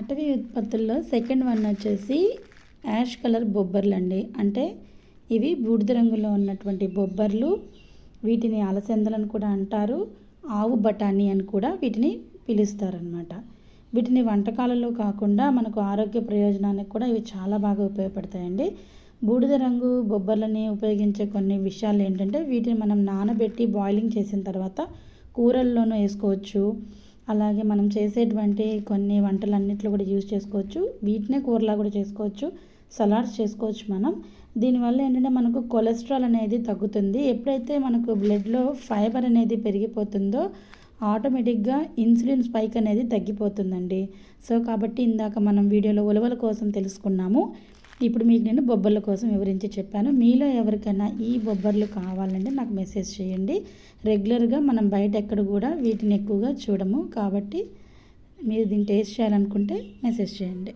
అటవీ ఉత్పత్తుల్లో second one వచ్చేసి యాష్ కలర్ బొబ్బర్లు అండి అంటే ఇవి బూడిద రంగులో ఉన్నటువంటి బొబ్బర్లు. వీటిని అలసందలను కూడా అంటారు. ఆవు బఠానీ అని కూడా వీటిని పిలుస్తారనమాట వీటిని వంటకాలలో కాకుండా మనకు ఆరోగ్య ప్రయోజనానికి కూడా ఇవి చాలా బాగా ఉపయోగపడతాయండి. బూడిద రంగు బొబ్బర్లని ఉపయోగించే కొన్ని విషయాలు ఏంటంటే వీటిని మనం నానబెట్టి బాయిలింగ్ చేసిన తర్వాత కూరల్లోనూ వేసుకోవచ్చు. అలాగే మనం చేసేటువంటి కొన్ని వంటలన్నిట్లో కూడా యూజ్ చేసుకోవచ్చు. వీటినే కూరలా కూడా చేసుకోవచ్చు. సలాడ్స్ చేసుకోవచ్చు మనం. దీనివల్ల ఏంటంటే మనకు కొలెస్ట్రాల్ అనేది తగ్గుతుంది. ఎప్పుడైతే మనకు బ్లడ్లో ఫైబర్ అనేది పెరిగిపోతుందో ఆటోమేటిక్గా ఇన్సులిన్ స్పైక్ అనేది తగ్గిపోతుందండి. సో కాబట్టి ఇందాక మనం వీడియోలో ఉలవల కోసం తెలుసుకున్నాము. ఇప్పుడు మీకు నేను బొబ్బర్ల కోసం వివరించి చెప్పాను. మీలో ఎవరికైనా ఈ బొబ్బర్లు కావాలంటే నాకు మెసేజ్ చేయండి. రెగ్యులర్గా మనం బయట ఎక్కడ కూడా వీటిని ఎక్కువగా చూడము. కాబట్టి మీరు దీన్ని టేస్ట్ చేయాలనుకుంటే మెసేజ్ చేయండి.